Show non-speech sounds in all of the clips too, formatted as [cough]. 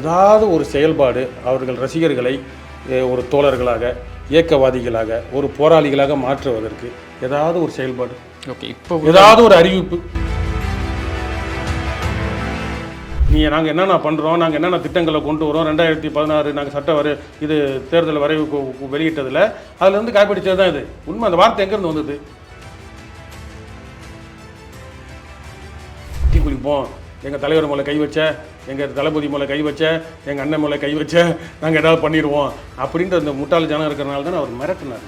ஏதாவது ஒரு செயல்பாடு அவர்கள் ரசிகர்களை ஒரு தோழர்களாக இயக்கவாதிகளாக ஒரு போராளிகளாக மாற்றுவதற்கு ஏதாவது ஒரு செயல்பாடு? ஓகே இப்போ ஏதாவது ஒரு அறிவிப்பு? நீ நாங்கள் என்னென்ன பண்ணுறோம் நாங்கள் என்னென்ன திட்டங்களை கொண்டு வரோம் ரெண்டாயிரத்தி பதினாறு நாங்கள் சட்ட வரை இது தேர்தல் வரைவு வெளியிட்டதில் அதுலேருந்து காப்பிடிச்சது தான் இது. உண்மை அந்த வார்த்தை எங்கேருந்து வந்தது? டீ குடிப்போம். எங்கள் தலைவர் மேலே கை வச்ச எங்கள் தளபதி மேலே கை வச்ச எங்கள் அண்ணன் மேலே கை வச்ச நாங்கள் ஏதாவது பண்ணிடுவோம். அப்படின்ற அந்த முட்டாள் ஜனம் இருக்கிறனால தான் அவர் மிரட்டினார்.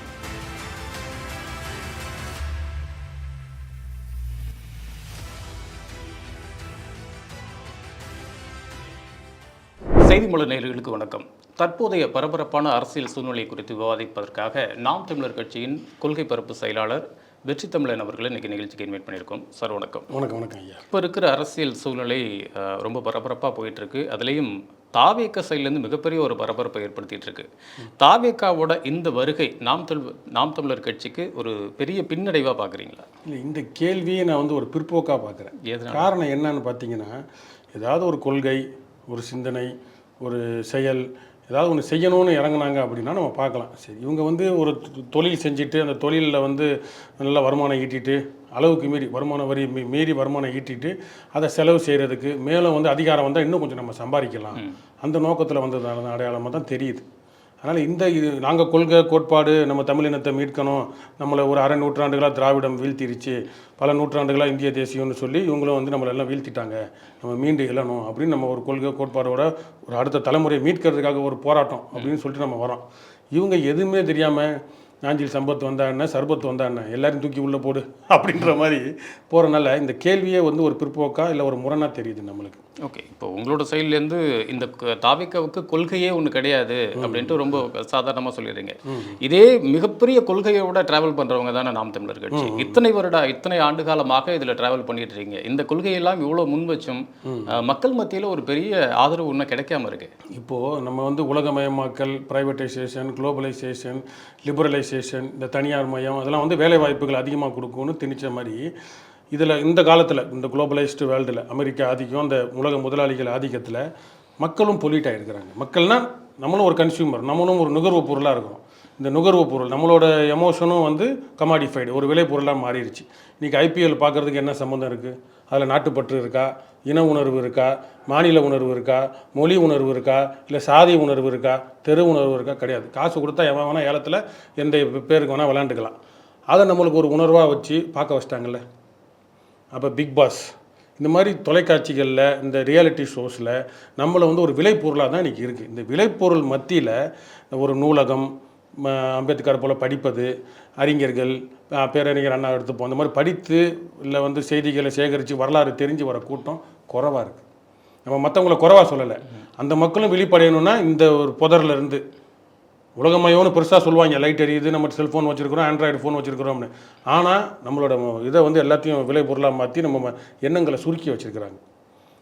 செய்தி மலர் நேயர்களுக்கு வணக்கம். தற்போதைய பரபரப்பான அரசியல் சூழ்நிலை குறித்து விவாதிப்பதற்காக நாம் தமிழர் கட்சியின் கொள்கை பரப்பு செயலாளர் வெற்றி தமிழன் அவர்களை இன்னைக்கு நிகழ்ச்சிக்கு இன்வைட் பண்ணியிருக்கோம். சார் வணக்கம். வணக்கம் வணக்கம் ஐயா. இப்போ இருக்கிற அரசியல் சூழ்நிலை ரொம்ப பரபரப்பாக போயிட்டு இருக்கு அதுலேயும் தாவேக்கா சைட்லேருந்து மிகப்பெரிய ஒரு பரபரப்பை ஏற்படுத்திட்டு இருக்கு. தாவேக்காவோட இந்த வருகை நாம் தமிழ் நாம் தமிழர் கட்சிக்கு ஒரு பெரிய பின்னடைவாக பார்க்குறீங்களா இல்லை இந்த கேள்வியை நான் வந்து ஒரு பிற்போக்காக பார்க்குறேன் எதனால? காரணம் என்னன்னு பார்த்தீங்கன்னா ஏதாவது ஒரு கொள்கை ஒரு சிந்தனை ஒரு செயல் ஏதாவது ஒன்று செய்யணும்னு இறங்குனாங்க அப்படின்னா நம்ம பார்க்கலாம். சரி இவங்க வந்து ஒரு தொழில் செஞ்சுட்டு அந்த தொழிலில் வந்து நல்ல வருமானம் ஈட்டிட்டு அளவுக்கு மீறி வருமான வரி மீ- மீறி வருமானம் ஈட்டிட்டு அதை செலவு செய்கிறதுக்கு மேலும் வந்து அதிகாரம் வந்தால் இன்னும் கொஞ்சம் நம்ம சம்பாதிக்கலாம். அந்த நோக்கத்தில் வந்ததான அடையாளமாக தான் தெரியுது. அதனால் இந்த இது நாங்கள் கொள்கை கோட்பாடு நம்ம தமிழினத்தை மீட்கணும். நம்மளை ஒரு அரை நூற்றாண்டுகளாக திராவிடம் வீழ்த்திருச்சு. பல நூற்றாண்டுகளாக இந்திய தேசியம்னு சொல்லி இவங்களும் வந்து நம்மளை எல்லாம் வீழ்த்திட்டாங்க. நம்ம மீண்டு எழணும் அப்படின்னு நம்ம ஒரு கொள்கை கோட்பாடோட ஒரு அடுத்த தலைமுறையை மீட்கிறதுக்காக ஒரு போராட்டம் அப்படின்னு சொல்லிட்டு நம்ம வரோம். இவங்க எதுவுமே தெரியாமல் நாஞ்சில் சம்பத் வந்தா என்ன? சர்பத் வந்தா என்ன? எல்லாரையும் தூக்கி உள்ளே போடு அப்படின்ற மாதிரி போகிறனால இந்த கேள்வியே வந்து ஒரு பிற்போக்கா இல்லை ஒரு முரணாக தெரியுது நம்மளுக்கு. ஓகே. இப்போ உங்களோட சைட்லேருந்து இந்த தாவேக்காவுக்கு கொள்கையே ஒன்று கிடையாது அப்படின்ட்டு ரொம்ப சாதாரணமாக சொல்லிடுறீங்க. இதே மிகப்பெரிய கொள்கையோட டிராவல் பண்ணுறவங்க தானே நாம் தமிழர் கட்சி. இத்தனை வருட இத்தனை ஆண்டு காலமாக இதில் டிராவல் பண்ணிட்டு இருக்கீங்க இந்த கொள்கையெல்லாம் இவ்வளோ முன் வச்சும் அஹ், மக்கள் மத்தியில் ஒரு பெரிய ஆதரவு இன்னும் கிடைக்காம இருக்கு. இப்போது நம்ம வந்து உலகமயமாக்கல் ப்ரைவேட்டைசேஷன் குளோபலைசேஷன் லிபரலைசேஷன் இந்த தனியார் மயம் அதெல்லாம் வந்து வேலை வாய்ப்புகள் அதிகமாக கொடுக்கும்னு திணிச்ச மாதிரி இதில் இந்த காலத்தில் இந்த குளோபலைஸ்டு வேர்ல்டில் அமெரிக்கா ஆதிக்கம் அந்த உலக முதலாளிகள் ஆதிக்கத்தில் மக்களும் பொலியூட் ஆகிருக்கிறாங்க மக்கள்னால் நம்மளும் ஒரு கன்சியூமர் நம்மளும் ஒரு நுகர்வு பொருளாக இருக்கிறோம். இந்த நுகர்வு பொருள் நம்மளோட எமோஷனும் வந்து கமாடிஃபைடு ஒரு விலை பொருளாக மாறிடுச்சு இன்றைக்கி ஐபிஎல் பார்க்குறதுக்கு என்ன சம்மந்தம் இருக்குது அதில் நாட்டுப்பற்று இருக்கா? இன உணர்வு இருக்கா? மாநில உணர்வு இருக்கா? மொழி உணர்வு இருக்கா? இல்லை சாதி உணர்வு இருக்கா? தெரு உணர்வு இருக்கா? கிடையாது. காசு கொடுத்தா எவன் வேணால் ஏலத்தில் எந்த பேருக்கு வேணால் விளாண்டுக்கலாம் அதை நம்மளுக்கு ஒரு உணர்வாக வச்சு பார்க்க வச்சிட்டாங்கல்ல? அப்போ பிக் பாஸ் இந்த மாதிரி தொலைக்காட்சிகளில் இந்த ரியாலிட்டி ஷோஸில் நம்மளை வந்து ஒரு விளைபொருளாக தான் இன்றைக்கி இருக்குது இந்த விளைபொருள் மத்தியில் ஒரு நூலகம் ம, அம்பேத்கர் போல் படிப்பது அறிஞர்கள் பேரறிஞர் அண்ணா எடுத்துப்போம் அந்த மாதிரி படித்து இல்லை வந்து செய்திகளை சேகரித்து வரலாறு தெரிஞ்சு வர கூட்டம் குறைவாக இருக்குது நம்ம மற்றவங்கள குறவாக சொல்லலை. அந்த மக்களும் வெளிப்படையணும்னா இந்த ஒரு புதர்லேருந்து உலகமயம்னு பெருசாக சொல்லுவாங்க. லைட் எரியுது நம்ம செல்ஃபோன் வச்சுருக்கிறோம் ஆண்ட்ராய்டு ஃபோன் வச்சுருக்கிறோம்னு. ஆனால் நம்மளோட இதை வந்து எல்லாத்தையும் விலை பொருளாக மாற்றி நம்ம எண்ணங்களை சுருக்கி வச்சுருக்கிறாங்க.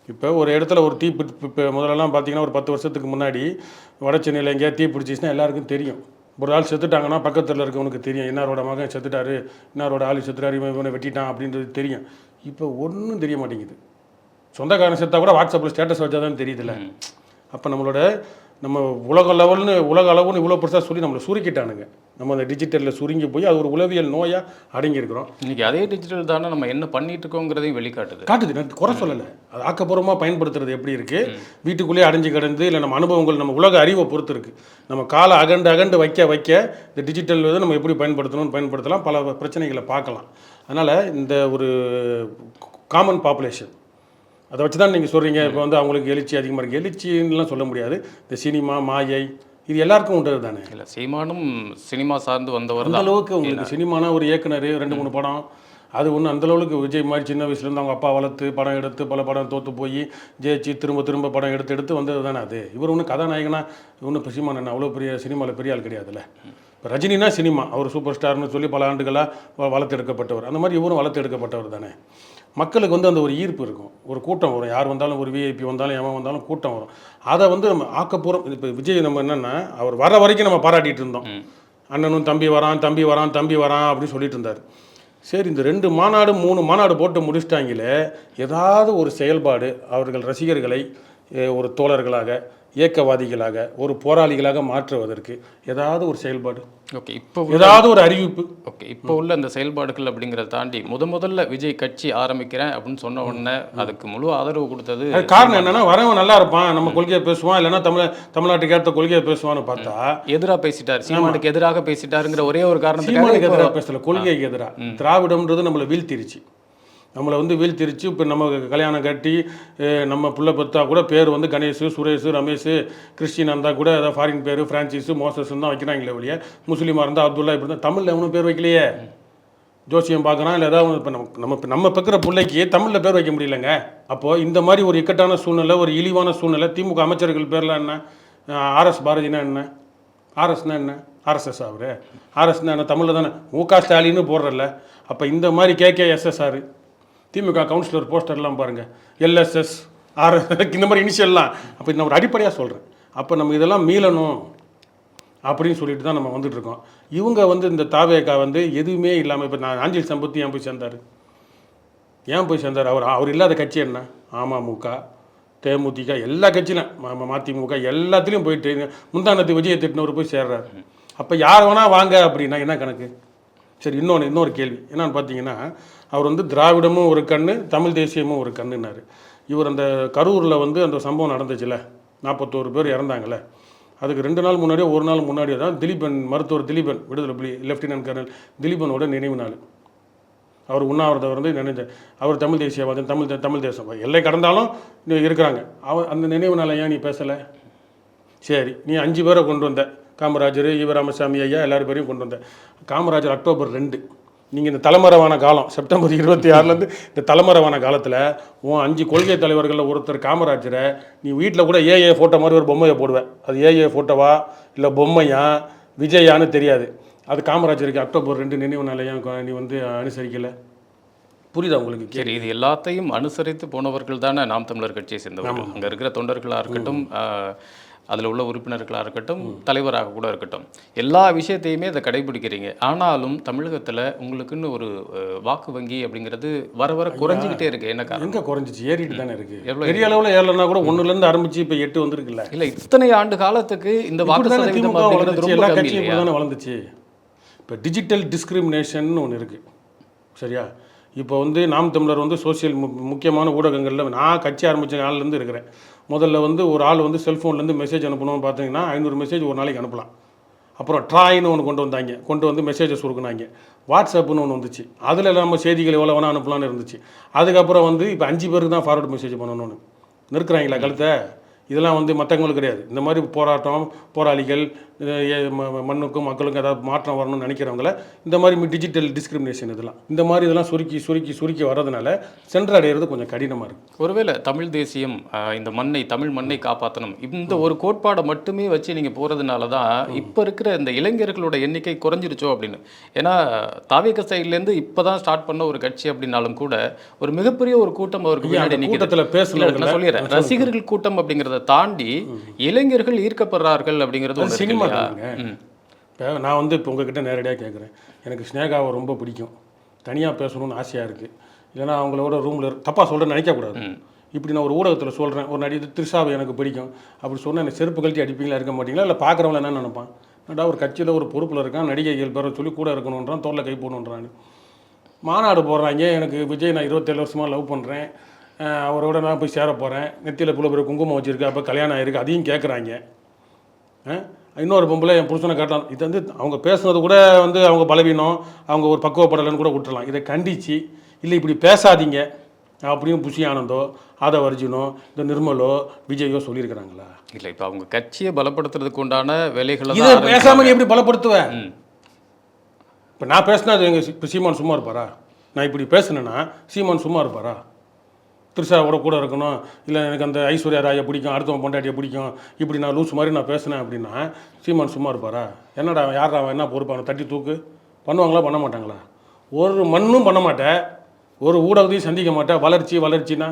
இப்போ ஒரு இடத்துல ஒரு தீ பிடி- இப்போ முதல்லலாம் பார்த்தீங்கன்னா ஒரு பத்து வருஷத்துக்கு முன்னாடி வட சென்னையில் எங்கேயா தீ பிடிச்சிச்சுன்னா எல்லாருக்கும் தெரியும். ஒரு ஆள் செத்துட்டாங்கன்னா பக்கத்தில் இருக்கவனுக்கு தெரியும். இன்னாரோட மகன் செத்துட்டாரு இன்னாரோட ஆள் செத்துட்டாரு இவன் இவனை வெட்டிட்டான் அப்படின்றது தெரியும். இப்போ ஒன்றும் தெரிய மாட்டேங்குது. சொந்தக்காரன் செத்தா கூட வாட்ஸ்அப்பில் ஸ்டேட்டஸ் வச்சா தான் தெரியுதுல்ல. அப்போ நம்மளோட நம்ம உலக லெவல்னு உலக அளவுன்னு இவ்வளோ பெருசாக சொல்லி நம்மளை சுருக்கிட்டானுங்க. நம்ம அந்த டிஜிட்டலில் சுருங்கி போய் அது ஒரு உளவியல் நோயாக அடங்கியிருக்கிறோம். இன்னைக்கு அதே டிஜிட்டல் தானே நம்ம என்ன பண்ணிட்டு இருக்கோங்கிறதையும் வெளிக்காட்டுது. காட்டுது. நான் குறை சொல்லலை. அது ஆக்கப்பூர்வமாக பயன்படுத்துறது எப்படி இருக்குது வீட்டுக்குள்ளேயே அடைஞ்சு கிடந்து இல்லை நம்ம அனுபவங்கள் நம்ம உலக அறிவை பொறுத்து இருக்குது நம்ம காலை அகண்டு அகண்டு வைக்க வைக்க இந்த டிஜிட்டல் வந்து நம்ம எப்படி பயன்படுத்தணும்னு பயன்படுத்தலாம். பல பிரச்சனைகளை பார்க்கலாம். அதனால் இந்த ஒரு காமன் பாப்புலேஷன் அதை வச்சு தான் நீங்கள் சொல்கிறீங்க இப்போ வந்து அவங்களுக்கு எழுச்சி அதிகமாக இருக்குது எழுச்சின்னுலாம் சொல்ல முடியாது. இந்த சினிமா மாயை இது எல்லாருக்கும் உண்டது தானே இல்லை சீமானும் சினிமா சார்ந்து வந்தவர் அந்த அளவுக்கு உங்களுக்கு சினிமானா ஒரு இயக்குனர் ரெண்டு மூணு படம். அது ஒன்று அந்த அளவுக்கு விஜய் மாதிரி சின்ன வயசுலேருந்து அவங்க அப்பா வளர்த்து படம் எடுத்து பல படம் தோற்று போய் ஜெயிச்சு திரும்ப திரும்ப படம் எடுத்து எடுத்து வந்தது தானே அது? இவர் ஒன்றும் கதாநாயகனா ஒன்றும் சீமான் அவ்வளோ பெரிய சினிமாவில் பெரிய ஆள் கிடையாதுல்ல? இப்போ ரஜினினா சினிமா. அவர் சூப்பர் ஸ்டார்னு சொல்லி பல ஆண்டுகளாக வளர்த்து எடுக்கப்பட்டவர் அந்த மாதிரி இவரும் வளர்த்து எடுக்கப்பட்டவர் தானே? மக்களுக்கு வந்து அந்த ஒரு ஈர்ப்பு இருக்கும். ஒரு கூட்டம் வரும். யார் வந்தாலும் ஒரு விஐபி வந்தாலும் எவன் வந்தாலும் கூட்டம் வரும். அதை வந்து நம்ம ஆக்கப்பூர்வம் இப்போ விஜய் நம்ம என்னென்னா அவர் வர வரைக்கும் நம்ம பாராட்டிட்டு இருந்தோம். அண்ணனும் தம்பி வரான் தம்பி வரான் தம்பி வரான் அப்படின்னு சொல்லிட்டு இருந்தார். சரி இந்த ரெண்டு மாநாடு மூணு மாநாடு போட்டு முடிச்சிட்டாங்களே ஏதாவது ஒரு செயல்பாடு அவர்கள் ரசிகர்களை ஒரு தோழர்களாக இயக்கவாதிகளாக ஒரு போராளிகளாக மாற்றுவதற்கு ஏதாவது ஒரு செயல்பாடு? ஓகே இப்போ ஏதாவது ஒரு அறிவிப்பு. ஓகே இப்போ உள்ள அந்த செயல்பாடுகள் அப்படிங்கிறத தாண்டி முத முதல்ல விஜய் கட்சி ஆரம்பிக்கிறேன் அப்படின்னு சொன்ன உடனே அதுக்கு முழு ஆதரவு கொடுத்தது காரணம் என்னன்னா வரவன் நல்லா இருப்பான் நம்ம கொள்கையை பேசுவான் இல்லைன்னா தமிழ் தமிழ்நாட்டுக்கு ஏற்ற கொள்கையை பேசுவான்னு பார்த்தா எதிரா பேசிட்டார் சீமானுக்கு எதிராக பேசிட்டாருங்கிற ஒரே ஒரு இப்போ- எதிராக பேசல கொள்கைக்கு எதிராக திராவிடம்ன்றது நம்மளை வீழ்த்திருச்சு. நம்மளை வந்து வீழ்த்திருச்சு. இப்போ நம்ம கல்யாணம் கட்டி நம்ம புள்ள பெற்றா கூட பேர் வந்து கணேஷ் சுரேஷ் ரமேஷ் கிறிஸ்டின் இருந்தால் கூட ஏதாவது ஃபாரின் பேர் ஃப்ரான்சிஸு மோசஸ் தான் வைக்கிறாங்களே ஒழிய முஸ்லீமாக இருந்தால் அப்துல்லா இப்படி தான். தமிழில் எவனும் பேர் வைக்கலையே? ஜோசியம் பார்க்குறான்? இல்லை ஏதாவது இப்போ நம்ம நம்ம நம்ம பெக்கிற பிள்ளைக்கு தமிழில் பேர் வைக்க முடியலங்க. அப்போது இந்த மாதிரி ஒரு இக்கட்டான சூழ்நிலை ஒரு இழிவான சூழ்நிலை திமுக அமைச்சர்கள் பேர்லாம் என்ன? ஆர்எஸ் பாரதினா என்ன? ஆர்எஸ்னா என்ன? ஆர்எஸ்எஸ் அவர். ஆர்எஸ்னா என்ன? தமிழில் தானே. மு க ஸ்டாலின்னு போடுறல அப்போ இந்த மாதிரி கேகேஎஸ்எஸ்ஆர் திமுக கவுன்சிலர் போஸ்டர்லாம் பாருங்கள் எல்எஸ்எஸ் ஆர் இந்த மாதிரி இனிஷியல்லாம் அப்போ நான் ஒரு அடிப்படையாக சொல்கிறேன் அப்போ நம்ம இதெல்லாம் மீளணும் அப்படின்னு சொல்லிட்டு தான் நம்ம வந்துட்டுருக்கோம் இவங்க வந்து இந்த தாவேக்கா வந்து எதுவுமே இல்லாமல் இப்போ நான் ஆஞ்சில் சம்பத்தி ஏன் போய் சேர்ந்தார்? ஏன் போய் சேர்ந்தார்? அவர் அவர் இல்லாத கட்சி என்ன? அமமுக தேமுதிக எல்லா கட்சியிலும் ம- ம- மதிமுக எல்லாத்துலேயும் போயிட்டு முந்தானத்து விஜய திட்டினவர் போய் சேர்றாரு. அப்போ யார் வேணால் வாங்க அப்படின்னா என்ன கணக்கு? சரி இன்னொன்று இன்னொரு கேள்வி. என்னன்னு பார்த்தீங்கன்னா அவர் வந்து திராவிடமும் ஒரு கண்ணு தமிழ் தேசியமும் ஒரு கண்ணுனார் இவர் அந்த கரூரில் வந்து அந்த சம்பவம் நடந்துச்சுல நாற்பத்தோரு பேர் இறந்தாங்கல்ல. அதுக்கு ரெண்டு நாள் முன்னாடியே ஒரு நாள் முன்னாடியோ தான் திலீபன் மருத்துவர் திலீபன் விடுதலை புலி லெஃப்டினன்ட் கர்னல் திலீபனோட நினைவு நாள். அவர் உண்ணாவிரதம் வந்து நினைந்த அவர் தமிழ் தேசியவாதம் தமிழ் தமிழ் தேசம் எல்லை கடந்தாலும் இருக்கிறாங்க. அவர் அந்த நினைவு நாளை ஏன் நீ பேசலை? சரி நீ அஞ்சு பேரை கொண்டு வந்த காமராஜர் ஈவராமசாமி ஐயா எல்லாரும் பேரையும் கொண்டு வந்த. காமராஜர் அக்டோபர் ரெண்டு. நீங்கள் இந்த தலைமறைவான காலம் செப்டம்பர் இருபத்தி ஆறுலேருந்து இந்த தலைமறைவான காலத்தில் உன் அஞ்சு கொள்கை தலைவர்களில் ஒருத்தர் காமராஜரை நீ வீட்டில் கூட ஏஏ ஃபோட்டோ மாதிரி ஒரு பொம்மையை போடுவேன் அது ஏஏ ஃபோட்டோவா இல்லை பொம்மையா? விஜயான்னு தெரியாது. அது காமராஜருக்கு அக்டோபர் ரெண்டு நினைவு நாளையும் நீ வந்து அனுசரிக்கலை? புரியுதா உங்களுக்கு? சரி இது எல்லாத்தையும் அனுசரித்து போனவர்கள் தானே நாம் தமிழர் கட்சியை சேர்ந்தவர்கள். அங்கே இருக்கிற தொண்டர்களாக இருக்கட்டும் அதில் உள்ள உறுப்பினர்களாக இருக்கட்டும் தலைவராக கூட இருக்கட்டும். எல்லா விஷயத்தையுமே அதை கடைபிடிக்கிறீங்க. ஆனாலும் தமிழகத்தில் உங்களுக்குன்னு ஒரு வாக்கு வங்கி அப்படிங்கிறது வர வர குறைஞ்சிக்கிட்டே இருக்கு. என்ன காரணம்? எங்கே குறைஞ்சிச்சு? ஏறிட்டு தானே இருக்கு. எவ்வளவு பெரிய அளவில் ஏறலைன்னா கூட ஒன்றுலேருந்து ஆரம்பிச்சு இப்போ எட்டு வந்திருக்குல்ல. இல்லை இத்தனை ஆண்டு காலத்துக்கு இந்த வாக்கு சதவீதம் எல்லா கட்சியும் தானே வளர்ந்துச்சு. இப்போ டிஜிட்டல் டிஸ்கிரிமினேஷன் ஒன்று இருக்குது சரியா? இப்போ வந்து நாம் தமிழர் வந்து சோசியல் முக்கியமான ஊடகங்களில் நான் கட்சி ஆரம்பித்த நாள்லேருந்து இருக்கிறேன். முதல்ல வந்து ஒரு ஆள் வந்து செல்ஃபோன்லேருந்து மெசேஜ் அனுப்பணும்னு பார்த்தீங்கன்னா ஐநூறு மெசேஜ் ஒரு நாளைக்கு அனுப்பலாம். அப்புறம் ட்ராயின்னு ஒன்று கொண்டு வந்தாங்க. கொண்டு வந்து மெசேஜை கொடுக்குனாங்க. வாட்ஸ்அப்புன்னு ஒன்று வந்துச்சு. அதில் நம்ம செய்திகள் எவ்வளோ வேணால் அனுப்பலாம்னு இருந்துச்சு. அதுக்கப்புறம் வந்து இப்போ அஞ்சு பேருக்கு தான் ஃபார்வர்ட் மெசேஜ் பண்ணணும்னு. நிற்கிறாங்களா கழுத்தை? இதெல்லாம் வந்து மற்றவங்களுக்கு கிடையாது. இந்த மாதிரி போராட்டம் போராளிகள் மண்ணுக்கும் மக்களுக்கும் ஏதாவது மாற்றம் வரணும்னு நினைக்கிறவங்கள இந்த மாதிரி டிஜிட்டல் டிஸ்கிரிமினேஷன் இதெல்லாம் இந்த மாதிரி இதெல்லாம் சுருக்கி சுருக்கி சுருக்கி வர்றதுனால சென்றடைகிறது கொஞ்சம் கடினமாக இருக்குது ஒருவேளை தமிழ் தேசியம் இந்த மண்ணை தமிழ் மண்ணை காப்பாற்றணும் இந்த ஒரு கோட்பாடை மட்டுமே வச்சு நீங்கள் போகிறதுனால தான் இப்போ இருக்கிற இந்த இளைஞர்களோட எண்ணிக்கை குறைஞ்சிருச்சோ அப்படின்னு. ஏன்னா தாவேக சைட்லேருந்து இப்போ தான் ஸ்டார்ட் பண்ண ஒரு கட்சி அப்படின்னாலும் கூட ஒரு மிகப்பெரிய ஒரு கூட்டம் அவருக்கு பின்னாடி கூட்டத்தில் பேசல நான் சொல்லிடுறேன். ரசிகர்கள் கூட்டம் அப்படிங்கிறத தாண்டி இளைஞர்கள் ஈர்க்கப்படுறார்கள் அப்படிங்கிறது சினிமா தானுங்க இப்போ நான் வந்து இப்போ உங்ககிட்ட நேரடியாக கேட்குறேன் எனக்கு ஸ்னேகாவை ரொம்ப பிடிக்கும். தனியாக பேசணும்னு ஆசையாக இருக்குது இல்லைன்னா அவங்களோட ரூமில் தப்பாக சொல்கிறேன்னு நினைக்கக்கூடாது இப்படி நான் ஒரு ஊடகத்தில் சொல்கிறேன் ஒரு நடிகை த்ரிஷாவை எனக்கு பிடிக்கும். அப்படி சொன்னால் எனக்கு செருப்பு கழட்டி அடிப்பீங்களா இருக்க மாட்டீங்களா இல்லை பார்க்குறவங்கள என்ன நினைப்பான்? என்னடா ஒரு கட்சியில் ஒரு பொறுப்பில் இருக்கான் நடிகைகள் பேரை சொல்லி கூட இருக்கணுன்றான் தோல்ல கை போடணுன்றான்னு மாநாடு போடுறாங்க. எனக்கு விஜய் நான் இருபத்தேழு வருஷமாக லவ் பண்ணுறேன் அவரோட நான் போய் சேர போகிறேன் நெத்தியில் புள்ள பேர் குங்குமம் வச்சுருக்கு அப்போ கல்யாணம் ஆயிருக்கு அதையும் கேட்குறாங்க இன்னொரு பொம்பளை என் புருஷனை காட்டலாம் இது வந்து அவங்க பேசுனது கூட வந்து அவங்க பலவீனம் அவங்க ஒரு பக்குவப்படலைன்னு கூட விட்டுறலாம். இதை கண்டித்து இல்லை இப்படி பேசாதீங்க அப்படின்னு புஷி ஆனந்தோ ஆதவ அர்ஜுனோ இந்த நிர்மலோ விஜயோ சொல்லியிருக்கிறாங்களா? இல்லை இப்போ அவங்க கட்சியை பலப்படுத்துறதுக்கு உண்டான வேலைகளை இதை தான் பேசாம நீ எப்படி பலப்படுத்துவேன். இப்போ நான் பேசினா அது எங்கள் இப்போ சீமான் சும்மா இருப்பாரா? நான் இப்படி பேசுனேன்னா சீமான் சும்மா இருப்பாரா? த்ரிஷாவோட கூட இருக்கணும். இல்லை எனக்கு அந்த ஐஸ்வர்யா ராயை பிடிக்கும் அடுத்தவன் பொண்டாட்டியை பிடிக்கும். இப்படி நான் லூஸ் மாதிரி நான் பேசினேன் அப்படின்னா சீமான் சும்மா இருப்பாரா? என்னடா அவன் அவன் என்ன பொறுப்பான தட்டி தூக்கு. பண்ணுவாங்களா பண்ண மாட்டாங்களா? ஒரு மண்ணும் பண்ண மாட்டேன் ஒரு ஊடகத்தையும் சந்திக்க மாட்டேன் வளர்ச்சி வளர்ச்சின்னா?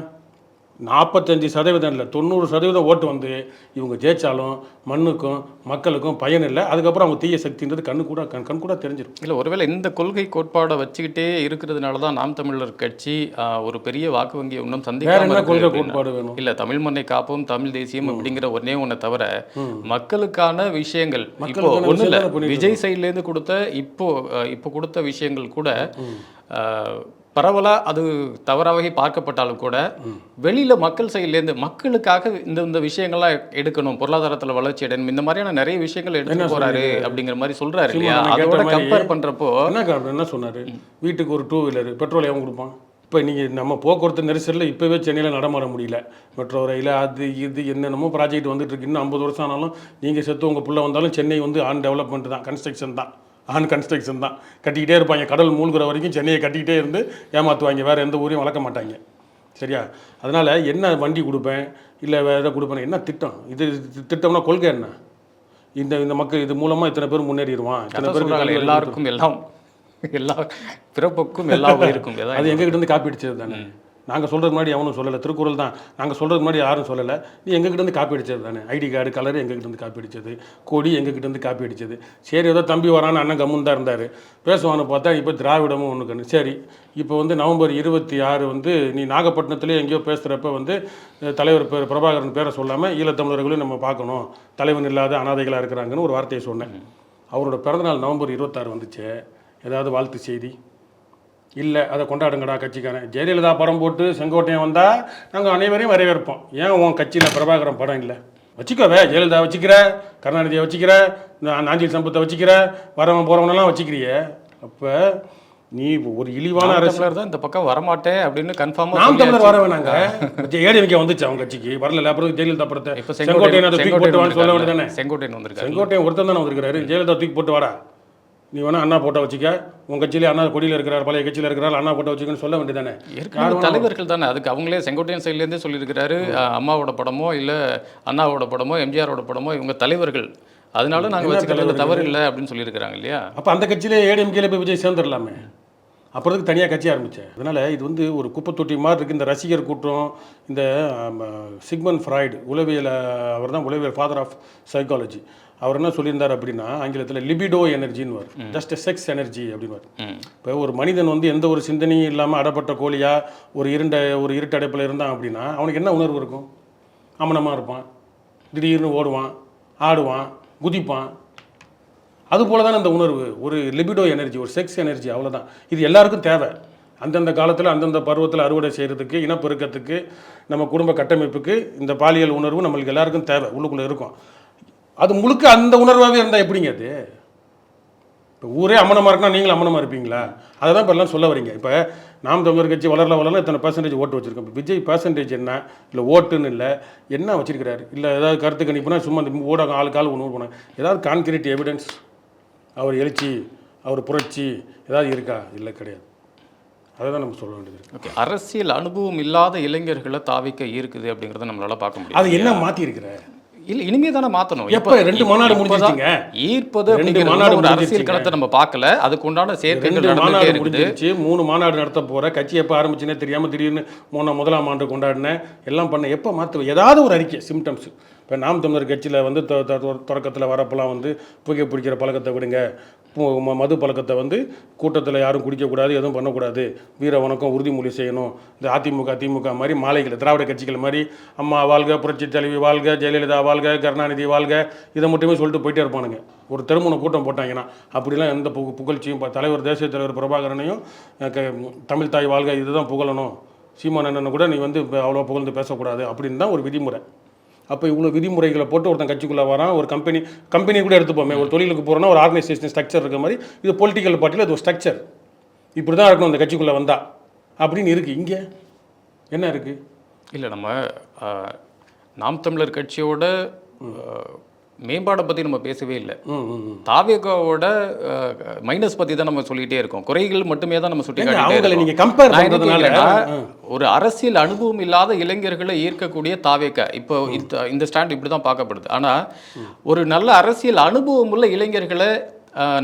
நாற்பத்தஞ்சு சதவீதம் இல்லை தொண்ணூறு சதவீதம் ஓட்டு வந்து இவங்க ஜெயிச்சாலும் மண்ணுக்கும் மக்களுக்கும் பயன் இல்லை. அதுக்கப்புறம் அவங்க தீய சக்தின்றது கண்ணு கூட கண் கண் கூட தெரிஞ்சிடும் இல்லை ஒருவேளை இந்த கொள்கை கோட்பாடை வச்சுக்கிட்டே இருக்கிறதுனால தான் நாம் தமிழர் கட்சி ஒரு பெரிய வாக்கு வங்கியை இன்னும் சந்திக்காம கொள்கை. கோட்பாடு வேணும்? இல்ல தமிழ் மண்ணை காப்போம் தமிழ் தேசியம் அப்படிங்கிற ஒன்னே ஒன்றை தவிர மக்களுக்கான விஷயங்கள் இப்போ ஒண்ணு இல்ல விஜய் சைட்ல இருந்து கொடுத்த இப்போ இப்போ கொடுத்த விஷயங்கள் கூட அஹ், பரவலா அது தவறாகவே பார்க்கப்பட்டாலும் கூட வெளியில மக்கள் சைட்லேருந்து மக்களுக்காக இந்த இந்த விஷயங்கள்லாம் எடுக்கணும். பொருளாதாரத்துல வளர்ச்சி அடையணும். இந்த மாதிரியான நிறைய விஷயங்கள் எடுத்து போறாரு அப்படிங்கிற மாதிரி சொல்றாரு இல்லையா? அதோட கம்பேர் காரணம் என்ன சொன்னார்? வீட்டுக்கு ஒரு டூ வீலர் பெட்ரோல் எவன் கொடுப்பான்? இப்போ நீங்கள் நம்ம போக்குவரத்து நெரிசலில் இப்போவே சென்னையில் நடமாட முடியல. மெட்ரோ ரயில் அது இது என்னென்னமோ ப்ராஜெக்ட் வந்துட்டு இருக்கு. இன்னும் ஐம்பது வருஷம் ஆனாலும் நீங்கள் செத்து உங்கள் புள்ள வந்தாலும் சென்னை வந்து ஆன் டெவலப்மெண்ட் தான் கன்ஸ்ட்ரக்ஷன் தான். ஆன் கன்ஸ்ட்ரக்ஷன் தான். கட்டிக்கிட்டே இருப்பாங்க. கடல் மூழ்கிற வரைக்கும் சென்னையை கட்டிக்கிட்டே இருந்து ஏமாற்றுவாங்க வேறு எந்த ஊரையும் வளர்க்க மாட்டாங்க. சரியா? அதனால் என்ன வண்டி கொடுப்பேன்? இல்லை வேறு எதை கொடுப்பேன்? என்ன திட்டம்? இது திட்டம்னா கொள்கை என்ன? இந்த இந்த மக்கள் இது மூலமாக இத்தனை பேர் முன்னேறிடுவான். இத்தனை கல்வி எல்லாருக்கும் எல்லாம் எல்லா பிறப்புக்கும் எல்லா உயிருக்கும். அது எங்ககிட்ட இருந்து காப்பி அடிச்சது தானே. நாங்கள் சொல்கிறது மாதிரி அவனும் சொல்லலை. திருக்குறள் தான். நாங்கள் சொல்கிறது மாதிரி யாரும் சொல்லலை. நீ எங்ககிட்டருந்து காப்பி அடித்தது தானே? ஐடி கார்டு கலர் எங்ககிட்டருந்து காப்பி அடிச்சது? கொடி எங்ககிட்டருந்து காப்பி அடித்தது சரி ஏதோ தம்பி வரான்னு அண்ணன் கம்முன்னு தான் இருந்தார். பேசுவான்னு பார்த்தா இப்போ திராவிடமும் ஒன்று கண்ணு. சரி இப்போ வந்து நவம்பர் இருபத்தி ஆறு வந்து நீ நாகப்பட்டினத்துலேயே எங்கேயோ பேசுகிறப்ப வந்து தலைவர் பேர் பிரபாகரன் பேரை சொல்லாமல் ஈழத்தமிழர்களையும் நம்ம பார்க்கணும். தலைவன் இல்லாத அனாதைகளாக இருக்கிறாங்கன்னு ஒரு வார்த்தையை சொன்னேன். அவரோட பிறந்தநாள் நவம்பர் இருபத்தாறு வந்துச்சு. ஏதாவது வாழ்த்து செய்தி? இல்லை அதை கொண்டாடுங்கடா கட்சிக்காரன். ஜெயலலிதா படம் போட்டு செங்கோட்டையன் வந்தால் நாங்கள் அனைவரையும் வரவேற்போம். ஏன் உன் கட்சியில் பிரபாகரன் படம் இல்லை? வச்சுக்கோவே ஜெயலலிதா வச்சுக்கிற கருணாநிதியை வச்சுக்கிற நாஞ்சில் சம்பத்தை வச்சுக்கிற வரவன் போகிறவனெல்லாம் வச்சுக்கிறியே. அப்போ நீ ஒரு இழிவான நாம் அரசு தமிழர் தான் இந்த பக்கம் வரமாட்டேன் அப்படின்னு கன்ஃபார்மா நாம் தமிழர் வர வேணாங்க. ஏடிஎம்கே வந்துச்சு அவங்க கட்சிக்கு. வரல அப்புறம் ஜெயலலிதா படத்தை. இப்ப செங்கோட்டையன் தூக்கி போட்டு சொல்ல வேண்டியதானே? செங்கோட்டையன் வந்திருக்காரு. செங்கோட்டையன் ஒருத்தன் தானே வந்திருக்காரு ஜெயலலிதா தூக்கி போட்டு வாடா. நீ வேணா அண்ணா போட்டோ வச்சுக்க. உன் கட்சியிலே அண்ணா கொடியில் இருக்கிறார் பழைய கட்சியில் இருக்கிறார் அண்ணா போட்டோ வச்சுக்கன்னு சொல்ல வேண்டியதானே? ஏற்கனவே தலைவர்கள் தானே. அதுக்கு அவங்களே செங்கோட்டையன் சைட்லேருந்தே சொல்லியிருக்கிறாரு. அம்மாவோட படமோ இல்லை அண்ணாவோட படமோ எம்ஜிஆரோட படமோ இவங்க தலைவர்கள். அதனால நாங்கள் வச்சுக்கிறதுல தவறு இல்லை அப்படின்னு சொல்லியிருக்கிறாங்க இல்லையா? அப்போ அந்த கட்சியிலே ஏடிஎம்கேல போய் விஜய் சேர்ந்துடலாமே? அப்புறத்துக்கு தனியாக கட்சி ஆரம்பித்தேன் அதனால் இது வந்து ஒரு குப்பை தொட்டி மாதிரி இருக்குது இந்த ரசிகர் கூட்டம் இந்த சிக்மன் ஃப்ராய்டு உளவியல் அவர் தான் உளவியல் ஃபாதர் ஆஃப் சைக்காலஜி அவர் என்ன சொல்லியிருந்தார் அப்படின்னா ஆங்கிலத்தில் லிபிடோ எனர்ஜின்னு வரும். ஜஸ்ட் செக்ஸ் எனர்ஜி அப்படின்னு இப்போ ஒரு மனிதன் வந்து எந்த ஒரு சிந்தனையும் இல்லாமல் அடப்பட்ட கோழியா ஒரு இருண்ட ஒரு இருட்டடைப்பில் இருந்தான் அப்படின்னா அவனுக்கு என்ன உணர்வு இருக்கும்? அமனமாக இருப்பான். திடீர்னு ஓடுவான் ஆடுவான் குதிப்பான். அது போல தான் அந்த உணர்வு. ஒரு லிபிடோ எனர்ஜி ஒரு செக்ஸ் எனர்ஜி அவ்வளவுதான். இது எல்லாருக்கும் தேவை. அந்தந்த காலத்தில் அந்தந்த பருவத்தில் அறுவடை செய்கிறதுக்கு இனப்பெருக்கத்துக்கு நம்ம குடும்ப கட்டமைப்புக்கு இந்த பாலியல் உணர்வு நம்மளுக்கு எல்லாருக்கும் தேவை. உள்ளுக்குள்ளே இருக்கும். அது முழுக்க அந்த உணர்வாகவே இருந்தால் எப்படிங்க அது? இப்போ ஊரே அம்மனமாக இருக்குன்னா நீங்களும் அம்மனமாக இருப்பீங்களா? அதை தான் இப்போ எல்லாம் சொல்ல வரீங்க. இப்போ நாம் தமிழர் கட்சி வளரல வளரல இத்தனை பர்சன்டேஜ் ஓட்டு வச்சிருக்கோம். இப்போ விஜய் பர்சன்டேஜ் என்ன? இல்லை ஓட்டுன்னு இல்லை என்ன வச்சிருக்கிறாரு? இல்லை ஏதாவது கருத்து கணிப்புனா சும்மா இந்த ஊடகம் ஆளுக்கு ஆள் ஒன்று போனேன் ஏதாவது கான்கிரீட் எவிடன்ஸ் அவர் எழுச்சி அவர் புரட்சி ஏதாவது இருக்கா? இல்லை கிடையாது. அதை தான் நம்ம சொல்ல வேண்டியது. ஓகே அரசியல் அனுபவம் இல்லாத இளைஞர்களை தாவிக்க இருக்குது அப்படிங்கிறத நம்மளால பார்க்க முடியும் அது என்ன மாற்றி இருக்கிற இல்ல இனிமே தானே மாத்தணும் எப்ப? ரெண்டு மாநாடு முடிஞ்சிருச்சுங்க. ஈர்ப்பது ரெண்டு அப்படிங்கிற மாநாடு ஒரு அரசியல். களத்தை நம்ம பார்க்கல அதுக்கு உண்டான நடந்துட்டே மாநாடு முடிஞ்சிருச்சு மூணு மாநாடு நடத்த போற கட்சி எப்போ ஆரம்பிச்சுனே தெரியாம திடீர்னு மூணு முதலாம் ஆண்டு கொண்டாடினேன் எல்லாம் பண்ண எப்போ மாற்று ஏதாவது ஒரு அறிக்கை சிம்டம்ஸ் இப்போ நாம் தமிழர் கட்சியில் வந்து தொடக்கத்தில் வரப்பெல்லாம் வந்து புகை பிடிக்கிற பழக்கத்தை விடுங்க. பு- மது பழக்கத்தை வந்து கூட்டத்தில் யாரும் குடிக்கக்கூடாது எதுவும் பண்ணக்கூடாது. வீர வணக்கம் உறுதிமொழி செய்யணும். இந்த அதிமுக திமுக மாதிரி மாலைகள் திராவிட கட்சிகள் மாதிரி அம்மா வாழ்க புரட்சி தலைவி வாழ்க ஜெயலலிதா வாழ்க கருணாநிதி வாழ்க இதை மட்டுமே சொல்லிட்டு போயிட்டே இருப்பானுங்க. ஒரு திருமண கூட்டம் போட்டாங்கன்னா அப்படிலாம் எந்த புக புகழ்ச்சியும் தலைவர் தேசிய தலைவர் பிரபாகரனையும் தமிழ் தாய் வாழ்க இதுதான் புகழணும். சீமானண்ணனை கூட நீ வந்து அவ்வளோ புகழ்ந்து பேசக்கூடாது அப்படின்னு தான் ஒரு விதிமுறை. அப்போ இவ்வளோ விதிமுறைகளை போட்டு ஒருத்தன் கட்சிக்குள்ளே வரான் ஒரு கம்பெனி கம்பெனி கூட எடுத்துப்போமே ஒரு தொழிலுக்கு போகிறோன்னா ஒரு ஆர்கனைசேஷன் ஸ்ட்ரக்சர் இருக்க மாதிரி இது பொலிட்டிக்கல் பார்ட்டியில் இது ஒரு ஸ்ட்ரக்சர் இப்படி தான் இருக்கணும் அந்த கட்சிக்குள்ளே வந்தா. அப்படின்னு இருக்குது இங்கே என்ன இருக்குது இல்ல நம்ம நாம் தமிழர் கட்சியோட மேம்பாடை பத்தி நம்ம பேசவே இல்லை. தாவேகாவோட மைனஸ் பத்தி தான் நம்ம சொல்லிட்டே இருக்கோம். குறைகள் மட்டுமே தான் நம்ம சுட்டி காட்டிட்டே ஒரு அரசியல் அனுபவம் இல்லாத இளைஞர்களை ஈர்க்கக்கூடிய தாவேக்கா இப்போ இந்த- ஸ்டாண்ட் இப்படி தான் பார்க்கப்படுது. ஆனா ஒரு நல்ல அரசியல் அனுபவம் உள்ள இளைஞர்களை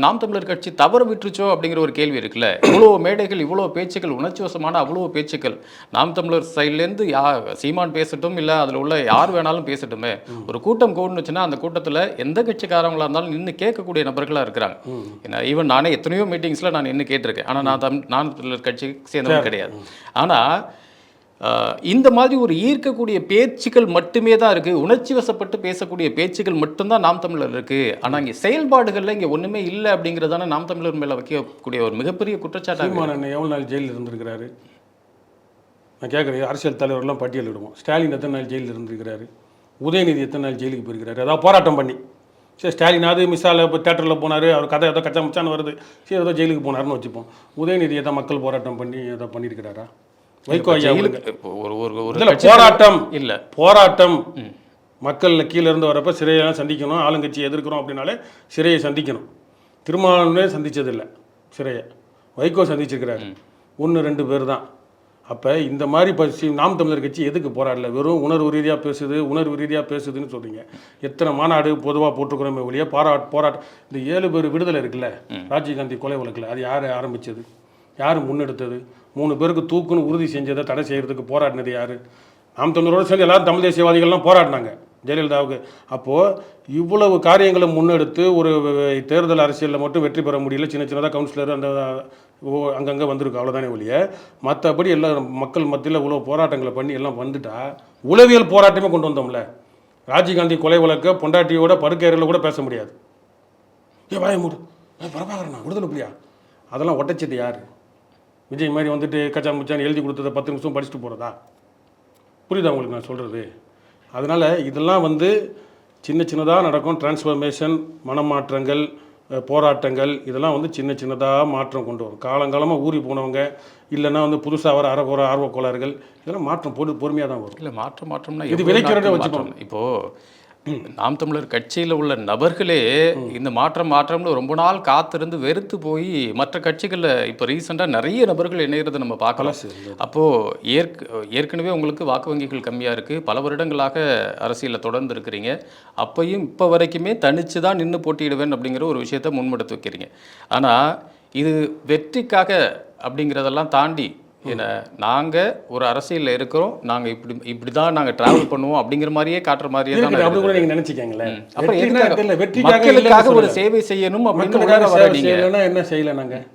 நாம் தமிழர் கட்சி தவற விட்டுருச்சோ அப்படிங்கிற ஒரு கேள்வி இருக்குல்ல? இவ்வளோ மேடைகள் இவ்வளோ பேச்சுக்கள் உணர்ச்சிவசமான அவ்வளோ பேச்சுக்கள். நாம் தமிழர் சைட்லேருந்து யா சீமான் பேசட்டும் இல்லை அதில் உள்ள யார் வேணாலும் பேசட்டுமே. ஒரு கூட்டம் கூடனுச்சுன்னா அந்த கூட்டத்தில் எந்த கட்சிக்காரங்களா இருந்தாலும் நின்று கேட்கக்கூடிய நபர்களாக இருக்கிறாங்க. ஏன்னா ஈவன் நானே எத்தனையோ மீட்டிங்ஸில் நான் நின்று கேட்டிருக்கேன். ஆனால் நான் தம் நாம் தமிழர் கட்சி சேர்ந்தவன் கிடையாது. ஆனால் இந்த மாதிரி ஒரு ஈர்க்கக்கூடிய பேச்சுக்கள் மட்டுமே தான் இருக்குது உணர்ச்சி வசப்பட்டு பேசக்கூடிய பேச்சுக்கள் மட்டும்தான் நாம் தமிழர் இருக்குது ஆனால் இங்கே செயல்பாடுகளில் இங்கே ஒன்றுமே இல்லை அப்படிங்கிறதான நாம் தமிழர் மேலே வைக்கக்கூடிய ஒரு மிகப்பெரிய குற்றச்சாட்டாக எவ்வளோ நாள் ஜெயிலில் இருந்திருக்கிறாரு? நான் கேட்குறேன் அரசியல் தலைவர்லாம் பட்டியலிடுவோம் ஸ்டாலின் எத்தனை நாள் ஜெயிலில் இருந்திருக்கிறாரு? உதயநிதி எத்தனை நாள் ஜெயிலுக்கு போயிருக்கிறாரு? அதாவது போராட்டம் பண்ணி. சரி ஸ்டாலினாவது மிஸ்ஸால் இப்போ தேட்டரில் போனார் அவர் கதை ஏதோ கச்சா மச்சான்னு வருது. சரி ஏதோ ஜெயிலுக்கு போனாருன்னு வச்சுப்போம். உதயநிதி ஏதோ மக்கள் போராட்டம் பண்ணி ஏதோ பண்ணியிருக்கிறாரா? வைகோ ஒரு ஒரு ஒரு போராட்டம். இல்ல போராட்டம். மக்கள் கீழே இருந்து வரப்ப சிறையெல்லாம் சந்திக்கணும் ஆளுங்கட்சி எதிர்க்கிறோம் அப்படின்னாலே சிறையை சந்திக்கணும். திருமாவளவனே சந்திச்சதில்லை சிறையை. வைகோ சந்திச்சிருக்கிறாரு. ஒன்று ரெண்டு பேர் தான். அப்போ இந்த மாதிரி இப்போ நாம் தமிழர் கட்சி எதுக்கு போராடல? வெறும் உணர்வு ரீதியாக பேசுது உணர்வு ரீதியாக பேசுதுன்னு சொல்கிறீங்க எத்தனை மாநாடு பொதுவாக போட்டுக்கிறோமே ஒழிய பாராட் போராட்டம் இந்த ஏழு பேர் விடுதலை இருக்குல்ல? ராஜீவ்காந்தி கொலை வழக்கில் அது யார் ஆரம்பிச்சது? யார் முன்னெடுத்தது? மூணு பேருக்கு தூக்குன்னு உறுதி செஞ்சதை தடை செய்கிறதுக்கு போராடினது யார்? நாம் தமிழரோடு சேர்ந்து எல்லாரும் தமிழ் தேசியவாதிகள்லாம் போராடினாங்க ஜெயலலிதாவுக்கு. அப்போது இவ்வளவு காரியங்களை முன்னெடுத்து ஒரு தேர்தல் அரசியலில் மட்டும் வெற்றி பெற முடியல. சின்ன சின்னதாக கவுன்சிலர் அந்த அங்கங்கே வந்திருக்கு அவ்வளோதானே ஒழிய. மற்றபடி எல்லாம் மக்கள் மத்தியில் இவ்வளோ போராட்டங்களை பண்ணி எல்லாம் வந்துட்டா உளவியல் போராட்டமே கொண்டு வந்தோம்ல. ராஜீவ்காந்தி கொலை வழக்க பொண்டாட்டியோட படுக்கையறையில் கூட பேச முடியாது. ஏ வாய மூடு. ஏ பிரபாகரனா விடுதலை புலியா? அதெல்லாம் ஒட்டச்சது யார்? விஜய் மாதிரி வந்துட்டு கச்சா முச்சான்னு எழுதி கொடுத்ததை பத்து நிமிஷம் படிச்சுட்டு போகிறதா புரியுதா உங்களுக்கு நான் சொல்கிறது அதனால் இதெல்லாம் வந்து சின்ன சின்னதாக நடக்கும். டிரான்ஸ்ஃபர்மேஷன் மனமாற்றங்கள் போராட்டங்கள் இதெல்லாம் வந்து சின்ன சின்னதாக மாற்றம் கொண்டு வரும். காலங்காலமாக ஊறி போனவங்க இல்லைன்னா வந்து புதுசாக வர அறகுற ஆர்வக்கோளாறுகள் இதெல்லாம் மாற்றம் பொறு பொறுமையாக தான் வரும். இல்ல மாற்றம் மாற்றம்னா இது நாட்கள் வச்சுக்கோங்க. மாற்றம்? இப்போ நாம் தமிழர் கட்சியில உள்ள நபர்களே இந்த மாற்றம் மாற்றம்னு ரொம்ப நாள் காத்திருந்து வெறுத்து போய் மற்ற கட்சிகள்ல இப்போ ரீசெண்டாக நிறைய நபர்கள் இணையறதை நம்ம பார்க்கலாம் அப்போ ஏற்க ஏற்கனவே உங்களுக்கு வாக்கு வங்கிகள் கம்மியா இருக்கு. பல வருடங்களாக அரசியல்ல தொடர்ந்து இருக்கிறீங்க. அப்பையும் இப்போ வரைக்குமே தனிச்சு தான் நின்று போட்டியிடுவேன் அப்படிங்கிற ஒரு விஷயத்த முன்மெடுத்து வைக்கிறீங்க. ஆனா இது வெற்றிக்காக அப்படிங்கிறதெல்லாம் தாண்டி ஏன்னா நாங்க ஒரு அரசியல்ல இருக்கிறோம். நாங்க இப்படி இப்படி தான் நாங்க டிராவல் பண்ணுவோம் அப்படிங்கிற மாதிரியே காட்டுற மாதிரியே தான் அப்படி கூட நீங்கள் நினச்சிக்கங்களேன். அப்புறம் எதுக்காக? மக்களுக்காக ஒரு. சேவை செய்யணும் அப்படின்னு என்ன செய்யலை நாங்கள்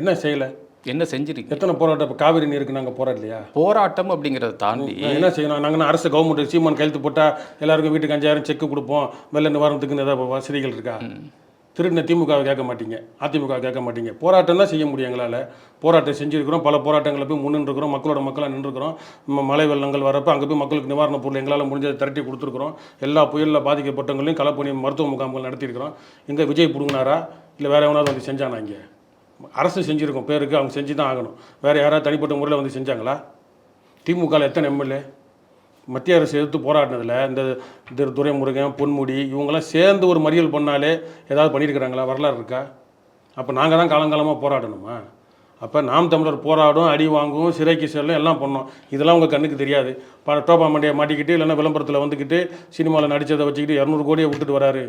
என்ன செய்யலை? என்ன செஞ்சிருக்கீங்க? எத்தனை போராட்டம் இப்போ காவிரி நீருக்கு நாங்கள் போராடலையா? போராட்டம் அப்படிங்கிறத தாண்டி என்ன செய்யணும்? நாங்கள் அரசு கவர்மெண்ட் சீமான் கையெழுத்து போட்டால் எல்லாருக்கும் வீட்டுக்கு அஞ்சாயிரம் செக்கு கொடுப்போம். வெள்ள நிவாரணத்துக்குன்னு ஏதாவது வசதிகள் இருக்கா? திருடின திமுகவை கேட்க மாட்டீங்க அதிமுக கேட்க மாட்டீங்க. போராட்டம் தான் செய்ய முடியும் எங்களால். போராட்டம் செஞ்சுருக்கிறோம் பல போராட்டங்களை போய் முன்னின்றுக்கிறோம் மக்களோட மக்களாக நின்றுக்கிறோம் மழை வெள்ளங்கள் வரப்போ அங்கே போய் மக்களுக்கு நிவாரணப் பொருள் எங்களால் முடிஞ்சதை திரட்டி கொடுத்துருக்குறோம். எல்லா புயலில் பாதிக்கப்பட்டவங்களையும் களப்பணி மருத்துவ முகாம்கள் நடத்தியிருக்கிறோம். இங்கே விஜய் பிடுங்கினாரா? இல்லை வேறு எவனாவது வந்து செஞ்சானா இங்கே? அரசு செஞ்சுருக்கோம் பேருக்கு அவங்க செஞ்சு தான் ஆகணும். வேறு யாராவது தனிப்பட்ட முறையில் வந்து செஞ்சாங்களா? திமுகவில் எத்தனை எம்எல்ஏ? மத்திய அரசு எதிர்த்து போராடினதில் இந்த திரு துரைமுருகன் பொன்முடி இவங்கெல்லாம் சேர்ந்து ஒரு மறியல் பண்ணாலே ஏதாவது பண்ணியிருக்கிறாங்களா? வரலாறு இருக்கா? அப்போ நாங்கள் தான் காலங்காலமாக போராடணுமா? அப்போ நாம் தமிழர் போராடும் அடி வாங்கும் சிறைக்கு செல்லும் எல்லாம் பண்ணோம். இதெல்லாம் உங்கள் கண்ணுக்கு தெரியாது. ப டோபா மண்டியை மாட்டிக்கிட்டு இல்லைன்னா விளம்பரத்தில் வந்துக்கிட்டு சினிமாவில் நடித்ததை வச்சுக்கிட்டு இரநூறு கோடியை விட்டுட்டு வராரு.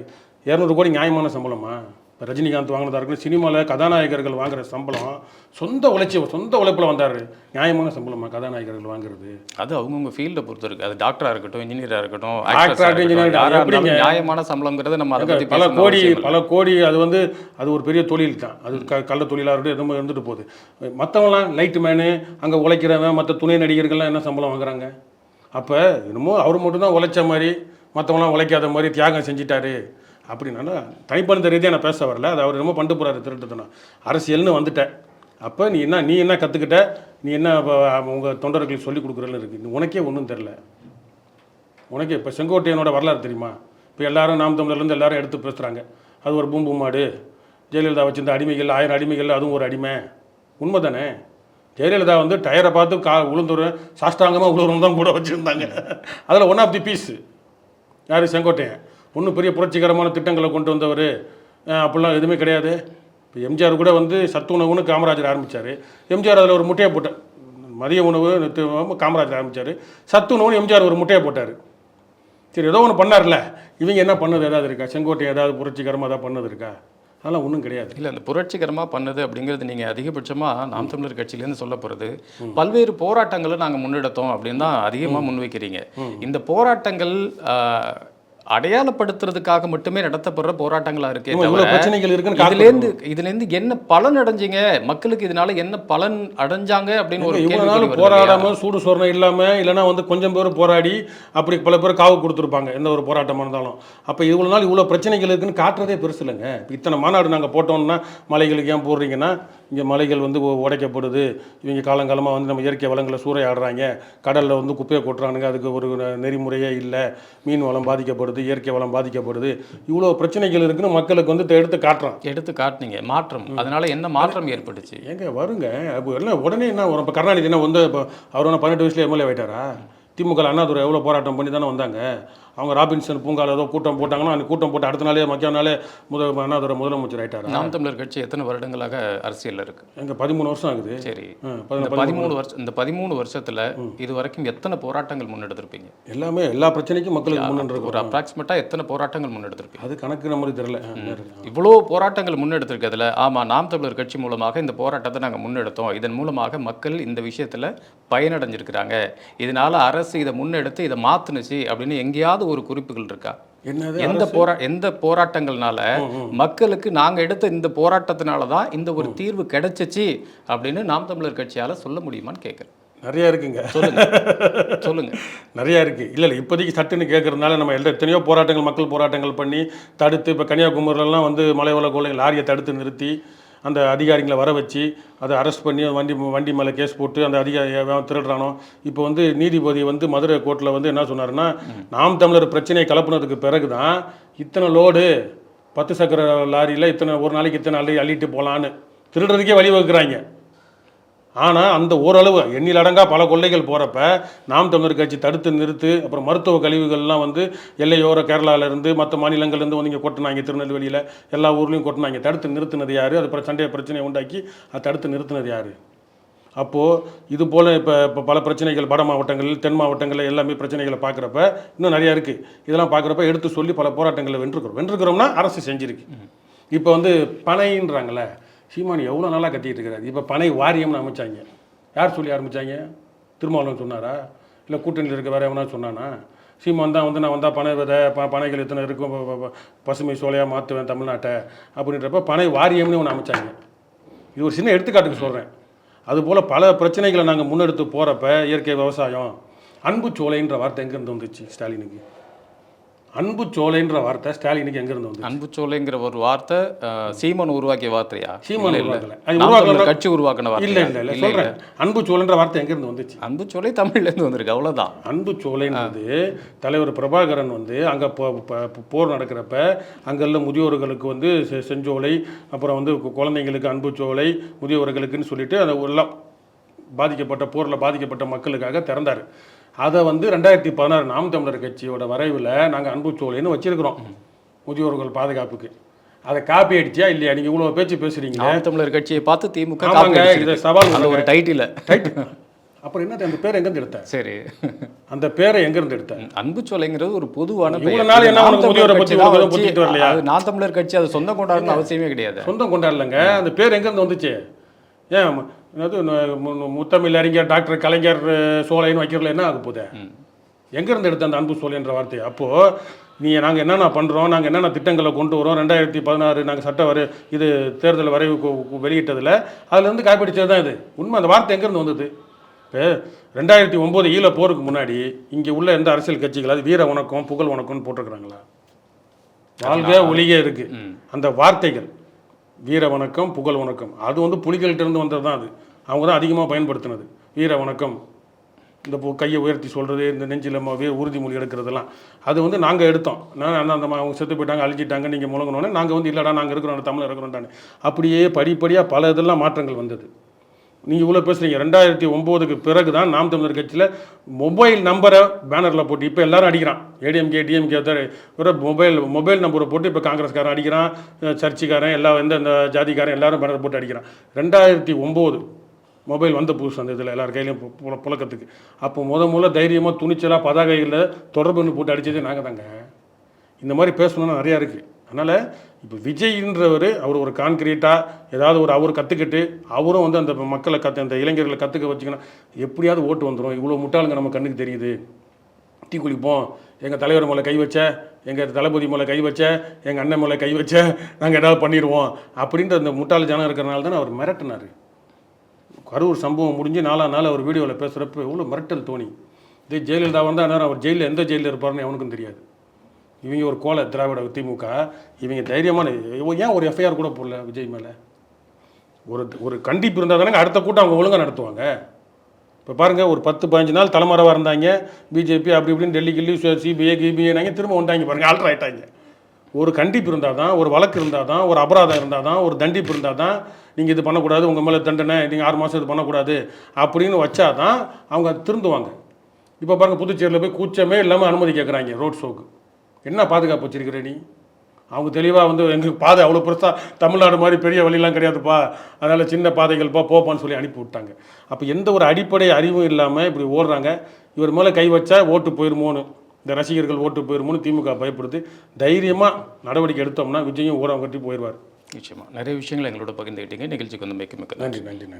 இரநூறு கோடி நியாயமான சம்பளமா? இப்போ ரஜினிகாந்த் வாங்கினதா இருக்கணும் சினிமாவில் கதாநாயகர்கள் வாங்குற சம்பளம் சொந்த உழைச்சி சொந்த உழைப்பில் வந்தார். நியாயமான சம்பளமா கதாநாயகர்கள் வாங்குறது? அது அவங்கவுங்க ஃபீல்டை பொறுத்து இருக்கு அது டாக்டரா இருக்கட்டும் இன்ஜினியரா இருக்கட்டும் நியாயமான சம்பளங்கிறத நம்ம அதை பல கோடி. பல கோடி அது வந்து அது ஒரு பெரிய தொழில் தான். அது க கள்ள தொழிலாக இருக்கட்டும் எதுவும் இருந்துட்டு போகுது. மற்றவங்களாம் லைட் மேனு அங்கே உழைக்கிறவன் மற்ற துணை நடிகர்கள்லாம் என்ன சம்பளம் வாங்குறாங்க? அப்போ என்னமோ அவர் மட்டும்தான் உழைச்ச மாதிரி மற்றவங்களாம் உழைக்காத மாதிரி தியாகம் செஞ்சிட்டாரு. அப்படின்னா தனிப்பந்த ரீதியாக நான் பேச வரல. அது அவர் என்னமோ பண்ணிட்டு போகிறாரு திருட்டுத்தனம் அரசியல்னு வந்துட்டேன். அப்போ நீ என்ன நீ என்ன கற்றுக்கிட்ட நீ என்ன உங்கள் தொண்டர்களுக்கு சொல்லி கொடுக்குறன்னு இருக்குது உனக்கே ஒன்றும் தெரில உனக்கு இப்போ செங்கோட்டையனோட வரலாறு தெரியுமா? இப்போ எல்லாரும் நாம் தமிழர்லேருந்து எல்லாரும் எடுத்து பேசுகிறாங்க அது ஒரு பூம்பு மாடு. ஜெயலலிதா வச்சிருந்த அடிமைகள் ஆயிரம் அடிமைகள் அதுவும் ஒரு அடிமை. உண்மை தானே ஜெயலலிதா வந்து டயரை பார்த்து கா உளுந்துரு சாஷ்டாங்கமாக உழுவுறவங்க தான் கூட வச்சுருந்தாங்க. [laughs] அதில் ஒன் ஆஃப் தி பீஸ் யார்? செங்கோட்டையன். ஒன்றும் பெரிய புரட்சிகரமான திட்டங்களை கொண்டு வந்தவர். அப்படிலாம் எதுவுமே கிடையாது. இப்போ எம்ஜிஆர் கூட வந்து சத்து உணவுன்னு காமராஜர் ஆரம்பித்தார் எம்ஜிஆர் அதில் ஒரு முட்டையை போட்டார் மதிய உணவு காமராஜர் ஆரம்பித்தார் சத்து உணவுன்னு எம்ஜிஆர் ஒரு முட்டையை போட்டார். சரி ஏதோ ஒன்று பண்ணார்ல இவங்க என்ன பண்ணது ஏதாவது இருக்கா? செங்கோட்டை ஏதாவது புரட்சிகரமாக ஏதாவது பண்ணது இருக்கா? அதெல்லாம் ஒன்றும் கிடையாது. இல்லை அந்த புரட்சிகரமாக பண்ணது அப்படிங்கிறது நீங்கள் அதிகபட்சமாக நாம் தமிழர் கட்சியிலேருந்து சொல்ல போகிறது பல்வேறு போராட்டங்களை நாங்கள் முன்னெடுத்தோம் அப்படின்னு தான் அதிகமாக முன்வைக்கிறீங்க. இந்த போராட்டங்கள் அடையாளப்படுத்துறதுக்காக மட்டுமே நடத்தப்படுற போராட்டங்களா இருக்கே பிரச்சனைகள் இருக்குன்னு இதுலேருந்து இதுலேருந்து என்ன பலன் அடைஞ்சீங்க? மக்களுக்கு இதனால என்ன பலன் அடைஞ்சாங்க அப்படின்னு ஒரு இவ்வளோ? போராடாம சூடு சொரணம் இல்லாம இல்லைன்னா வந்து கொஞ்சம் பேர் போராடி அப்படி பல பேர் காவு கொடுத்துருப்பாங்க எந்த ஒரு போராட்டமாக இருந்தாலும். அப்போ இவ்வளோ நாள் இவ்வளோ பிரச்சனைகள் இருக்குன்னு காட்டுறதே பெருசு இல்லைங்க. இத்தனை மாநாடு நாங்கள் போட்டோம்னா மலைகளுக்கு ஏன் போடுறீங்கன்னா இங்கே மலைகள் வந்து உடைக்கப்படுது. இவங்க காலங்காலமாக வந்து நம்ம இயற்கை வளங்களை சூறையாடுறாங்க. கடலில் வந்து குப்பையை கொட்டுறானுங்க. அதுக்கு ஒரு நெறிமுறையே இல்லை. மீன் வளம் பாதிக்கப்படுது இயற்கை வளம் பாதிக்கப்படுது. இவ்வளோ பிரச்சனைகள் இருக்குன்னு மக்களுக்கு வந்து எடுத்து காட்டுறான் எடுத்து காட்டுனீங்க. மாற்றம். அதனால என்ன மாற்றம் ஏற்பட்டுச்சு? ஏங்க வருங்க. அப்போ எல்லாம் உடனே என்ன வரும்? இப்போ கருணாநிதி என்ன வந்து இப்போ அவர் என்ன பதினெட்டு வயசுல எம்எல்ஏ ஆயிட்டாரா? திமுக அண்ணாதுரை எவ்வளோ போராட்டம் பண்ணி தானே வந்தாங்க? அவங்க ராபின்சன் பூங்கால ஏதோ கூட்டம் போட்டாங்கன்னா அந்த கூட்டம் போட்டு அடுத்த நாளே மக்கிய நாளே முத அண்ணாதுரை முதலமைச்சர் ஆயிட்டாரா? நாம் தமிழர் கட்சி எத்தனை வருடங்களாக அரசியல்ல இருக்கு? எங்க பதிமூணு வருஷம் ஆகுது. சரி. பதிமூணு. வருஷம் இந்த பதிமூணு வருஷத்துல இது வரைக்கும் எத்தனை போராட்டங்கள் முன்னெடுத்திருப்பீங்க? எல்லாமே எல்லா பிரச்சனைக்கும் மக்களுக்கு முன்னேற்றம் ஒரு அப்ராக்சிமேட்டா எத்தனை போராட்டங்கள் முன்னெடுத்திருப்பீங்க? அது கணக்கு நம்மளுக்கு தெரியல. இவ்வளோ போராட்டங்கள் முன்னெடுத்திருக்கிறதுல ஆமா நாம் தமிழர் கட்சி மூலமாக இந்த போராட்டத்தை நாங்க முன்னெடுத்தோம். இதன் மூலமாக மக்கள் இந்த விஷயத்துல பயனடைஞ்சிருக்கிறாங்க. இதனால அரசு இதை முன்னெடுத்து இதை மாத்துனுச்சு அப்படின்னு எங்கேயாவது ஒரு குறிப்புகள் இருக்கா? எந்த போரா எந்த போராட்டங்கள்னால மக்களுக்கு நாங்க எடுத்த இந்த போராட்டத்தினால தான் இந்த ஒரு தீர்வு கிடைச்சிச்சு அப்படின்னு நாம் தமிழர் கட்சியால சொல்ல முடியுமான்னு கேட்குறேன் நிறைய இருக்குங்க. சொல்லுங்க. [laughs] சொல்லுங்க. நிறையா இருக்குது இல்லை இல்லை இப்போதைக்கு சட்டுன்னு கேட்கறதுனால நம்ம எல்லா எத்தனையோ போராட்டங்கள் மக்கள் போராட்டங்கள் பண்ணி தடுத்து இப்போ கன்னியாகுமரியிலலாம் வந்து மலைவள கோலை லாரியை தடுத்து நிறுத்தி அந்த அதிகாரிகளை வர வச்சு அதை அரெஸ்ட் பண்ணி வண்டி வண்டி மேலே கேஸ் போட்டு அந்த அதிகாரி திருடுறானோ? இப்போ வந்து நீதிபதி வந்து மதுரை கோர்ட்டில் வந்து என்ன சொன்னார்னா நாம் தமிழர் பிரச்சனையை கலப்புனதுக்கு பிறகு தான் இத்தனை லோடு பத்து சக்கர லாரியில் இத்தனை ஒரு நாளைக்கு இத்தனை அள்ளி அள்ளிட்டு போகலான்னு திருடுறதுக்கே வழிவகுக்கிறாங்க. ஆனால் அந்த ஓரளவு எண்ணில் அடங்கா பல கொள்ளைகள் போகிறப்ப நாம் தமிழர் கட்சி தடுத்து நிறுத்து அப்புறம் மருத்துவ கழிவுகள்லாம் வந்து எல்லையோர கேரளால இருந்து மற்ற மாநிலங்கள்லேருந்து வந்து இங்கே கொட்டினாங்க திருநெல்வேலியில் எல்லா ஊர்லேயும் கொட்டினாங்க. தடுத்து நிறுத்தினது யார்? அது சண்டைய பிரச்சனையை உண்டாக்கி அதை தடுத்து நிறுத்தினது யார்? அப்போது இது போல் இப்போ இப்போ பல பிரச்சனைகள் வட மாவட்டங்கள் தென் மாவட்டங்களில் எல்லாமே பிரச்சனைகளை பார்க்குறப்ப இன்னும் நிறையா இருக்குது இதெல்லாம் பார்க்குறப்ப எடுத்து சொல்லி பல போராட்டங்களை வென்றுக்கிறோம் வென்றுக்கிறோம்னா அரசு செஞ்சிருக்கு. இப்போ வந்து பனைன்றாங்கல்ல சீமான் எவ்வளோ நாளாக கத்திக்கிட்டு இருக்கிறார் இப்போ பனை வாரியம்னு அமைச்சாங்க. யார் சொல்லி ஆரம்பிச்சாங்க? திருமாவளவன் சொன்னாரா? இல்லை கூட்டணியில் இருக்க வேறு எவனா சொன்னானா? சீமான் தான் வந்து நான் வந்தால் பனை விதை ப பனைகள் எத்தனை இருக்கும் பசுமை சோலையாக மாற்றுவேன் தமிழ்நாட்டை அப்படின்றப்ப பனை வாரியம்னு ஒன்று அமைச்சாங்க. இது ஒரு சின்ன எடுத்துக்காட்டுக்கு சொல்கிறேன் அதுபோல் பல பிரச்சனைகளை நாங்கள் முன்னெடுத்து போகிறப்ப இயற்கை விவசாயம் அன்பு சோலைன்ற வார்த்தை எங்கேருந்து வந்துச்சு ஸ்டாலினுக்கு? அன்பு சோலைன்ற வார்த்தை ஸ்டாலினுக்கு எங்கேருந்து வந்து அன்புச்சோலைங்கிற ஒரு வார்த்தை சீமன் உருவாக்கிய வார்த்தையா? சீமான். உருவாக்கல. அது கட்சி உருவாக்கின வார்த்தை இல்லை இல்லை இல்லை சொல்கிறேன் அன்பு சோலைன்ற வார்த்தை எங்கேருந்து வந்துச்சு? அன்புச்சோலை தமிழ்ல இருந்து வந்திருக்கு அவ்வளவுதான். அன்பு சோலைன்றது தலைவர் பிரபாகரன் வந்து அங்கே போர் நடக்கிறப்ப அங்குள்ள முதியோர்களுக்கு வந்து செஞ்சோலை அப்புறம் வந்து குழந்தைங்களுக்கு அன்பு சோலை முதியோர்களுக்குன்னு சொல்லிட்டு அந்த எல்லாம் பாதிக்கப்பட்ட போரில் பாதிக்கப்பட்ட மக்களுக்காக திறந்தார். அதை வந்து ரெண்டாயிரத்தி பதினாறு நாம் தமிழர் கட்சியோட வரைவில் நாங்கள் அன்பு சோலைன்னு வச்சிருக்கிறோம். முதியோர்கள் பாதுகாப்புக்கு. அதை காப்பி அடிச்சியா இல்லையா? நீங்கள் இவ்வளோ பேச்சு பேசுறீங்க. நாம் தமிழர் கட்சியை பார்த்து திமுக ஆமாங்க. இதை சவால் அந்த ஒரு டைட்டில ரைட் அப்புறம் என்னது அந்த பேர் எங்கேருந்து எடுத்த? சரி. அந்த பேரை எங்கேருந்து எடுத்த? அன்புச்சோலைங்கிறது ஒரு பொதுவான இவ்வளவு பெயர். நாள் என்ன முதியோரை புத்திட்டு வரலையா? அது நாம் தமிழர் கட்சி அதை சொந்தம் கொண்டாடணும் அவசியமே கிடையாது. சொந்தம் கொண்டாடலங்க. அந்த பேர் எங்கேருந்து வந்துச்சு? ஏன் மு- முத்தமிழ் அறிஞர் டாக்டர் கலைஞர் சோலைன்னு வைக்கிறதுல என்ன ஆக போகுது? எங்கேருந்து எடுத்த அந்த அன்பு சோலைன்ற வார்த்தை அப்போது நீ நாங்கள் என்னென்ன பண்ணுறோம் நாங்கள் என்னென்ன திட்டங்களை கொண்டு வரோம் ரெண்டாயிரத்தி பதினாறு நாங்கள் சட்ட வரை இது தேர்தல் வரைவு வெளியிட்டதில் அதுலேருந்து காப்பிடிச்சது தான் இது. உண்மை அந்த வார்த்தை எங்கேருந்து வந்தது? இப்போ ரெண்டாயிரத்தி ஒம்பது ஈழ போருக்கு முன்னாடி இங்கே உள்ள எந்த அரசியல் கட்சிகளாவது வீர வணக்கம் புகழ் வணக்கம்னு போட்டிருக்கிறாங்களா? வாழ்க ஒளிக இருக்கு. அந்த வார்த்தைகள். வீர வணக்கம் புகழ் வணக்கம். அது வந்து புலிகள்கிட்டருந்து வந்தது தான் அது. அவங்க தான் அதிகமாக பயன்படுத்தினது. வீர வணக்கம். இந்த பு- கையை உயர்த்தி சொல்கிறது இந்த நெஞ்சில் வீர உறுதிமொழி எடுக்கிறதெல்லாம். அது வந்து நாங்கள் எடுத்தோம். நான் அந்த அந்த அவங்க செத்து போயிட்டாங்க அழிஞ்சிட்டாங்க நீங்கள் முழங்கணுன்னே நாங்கள் வந்து இல்லைடா நாங்கள் இருக்கிறோம் தமிழ் இருக்கிறோம்டானே அப்படியே படிப்படியாக பல இதெல்லாம் மாற்றங்கள் வந்தது. நீங்கள் இவ்வளோ பேசுகிறீங்க ரெண்டாயிரத்தி ஒம்போதுக்கு பிறகு தான் நாம் தமிழர் கட்சியில் மொபைல் நம்பரை பேனரில் போட்டு இப்போ எல்லாரும் அடிக்கிறான். ஏடிஎம்கே டிஎம்கே ஒரு மொபைல் மொபைல் நம்பரை போட்டு இப்போ காங்கிரஸ்காரன் அடிக்கிறான் சர்ச்சிக்காரன் எல்லா எந்த இந்த ஜாதிக்காரன் எல்லாரும் பேனர் போட்டு அடிக்கிறான். ரெண்டாயிரத்தி ஒம்போது மொபைல் வந்த புதுசு அந்த இதில் எல்லார் கையிலையும் புல- புழக்கத்துக்கு. அப்போ முத முதல்ல தைரியமாக துணிச்சலாக பதாகைகளில் தொடர்புன்னு போட்டு அடித்ததே நாங்கள் தாங்க இந்த மாதிரி பேசணும்னா நிறையா இருக்குது அதனால் இப்போ விஜய்ன்றவர் அவர் ஒரு கான்கிரீட்டாக ஏதாவது ஒரு அவர் கற்றுக்கிட்டு அவரும் வந்து அந்த மக்களை கற்று அந்த இளைஞர்களை கற்றுக்க வச்சுக்கணும். எப்படியாவது ஓட்டு வந்துடும் இவ்வளோ முட்டாளுங்க நம்ம கண்ணுக்கு தெரியுது. டீ குளிப்போம் எங்கள் தலைவர் மேலே கை வச்ச எங்கள் தளபதி மேலே கை வச்ச எங்கள் அண்ணன் மேலே கை வச்ச நாங்கள் ஏதாவது பண்ணிடுவோம் அப்படின்ற அந்த முட்டாள் ஜனம் இருக்கிறனால தானே அவர் மிரட்டினார். கரூர் சம்பவம் முடிஞ்சு நாலாம் நாள் அவர் வீடியோவில் பேசுகிறப்ப எவ்வளோ மிரட்டல் தோணி. இதே ஜெயலலிதா வந்தால் அவர் ஜெயிலில் எந்த ஜெயிலில் இருப்பார்னு அவனுக்கும் தெரியாது. இவங்க ஒரு கோலை திராவிட திமுக இவங்க தைரியமான ஏன் ஒரு எஃப்ஐஆர் கூட போடல விஜய் மேலே? ஒரு ஒரு கண்டிப்பு இருந்தால் தானே அடுத்த கூட்டம் அவங்க ஒழுங்காக நடத்துவாங்க. இப்போ பாருங்கள் ஒரு பத்து பதினஞ்சு நாள் தலைமறைவாக இருந்தாங்க. பிஜேபி அப்படி இப்படின்னு டெல்லி கில்லி சிபிஐ கிபிஐனாங்க திரும்ப வந்தாங்க பாருங்கள் ஆல்டர் ஆகிட்டாங்க ஒரு கண்டிப்பு இருந்தால் தான் ஒரு வழக்கு இருந்தால் தான் ஒரு அபராதம் இருந்தால் தான் ஒரு தண்டிப்பு இருந்தால் தான் நீங்கள் இது பண்ணக்கூடாது உங்கள் மேலே தண்டனை நீங்கள் ஆறு மாதம் இது பண்ணக்கூடாது அப்படின்னு வச்சா தான் அவங்க திருந்துவாங்க. இப்போ பாருங்கள் புதுச்சேரியில் போய் கூச்சமே இல்லாமல் அனுமதி கேட்குறாங்க ரோட் ஷோக்கு என்ன பாதுகாப்பு வச்சிருக்கிற நீ? அவங்க தெளிவாக வந்து எங்களுக்கு பாதை அவ்வளோ பெருசாக தமிழ்நாடு மாதிரி பெரிய வழிலாம் கிடையாதுப்பா. அதனால் சின்ன பாதைகள்ப்பா போப்பான்னு சொல்லி அனுப்பி விட்டாங்க. அப்போ எந்த ஒரு அடிப்படை அறிவும் இல்லாமல் இப்படி ஓடுறாங்க. இவர் மேலே கை வச்சா ஓட்டு போயிருமோன்னு இந்த ரசிகர்கள் ஓட்டு போயிருமோன்னு திமுக பயப்படுது தைரியமாக நடவடிக்கை எடுத்தோம்னா விஜயும் ஊரம் கட்டி போயிடுவார் நிச்சயமா. நிறைய விஷயங்களை எங்களோட பகிர்ந்துக்கிட்டீங்க நிகழ்ச்சிக்கு வந்து மிக்க மிக்க. நன்றி. நன்றி நன்றி.